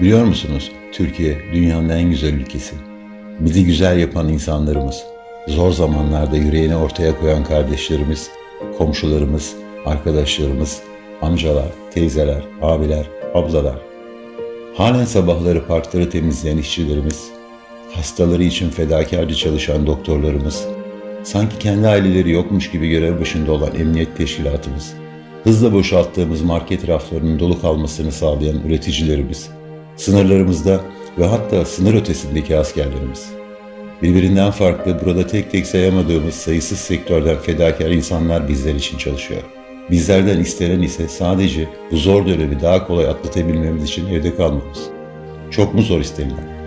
Biliyor musunuz? Türkiye dünyanın en güzel ülkesi. Bizi güzel yapan insanlarımız, zor zamanlarda yüreğini ortaya koyan kardeşlerimiz, komşularımız, arkadaşlarımız, amcalar, teyzeler, abiler, ablalar. Halen sabahları parkları temizleyen işçilerimiz, hastaları için fedakarca çalışan doktorlarımız, sanki kendi aileleri yokmuş gibi görev başında olan emniyet teşkilatımız, hızla boşalttığımız market raflarının dolu kalmasını sağlayan üreticilerimiz, sınırlarımızda ve hatta sınır ötesindeki askerlerimiz. Birbirinden farklı burada tek tek sayamadığımız sayısız sektörden fedakar insanlar bizler için çalışıyor. Bizlerden istenen ise sadece bu zor dönemi daha kolay atlatabilmemiz için evde kalmamız. Çok mu zor istenilen?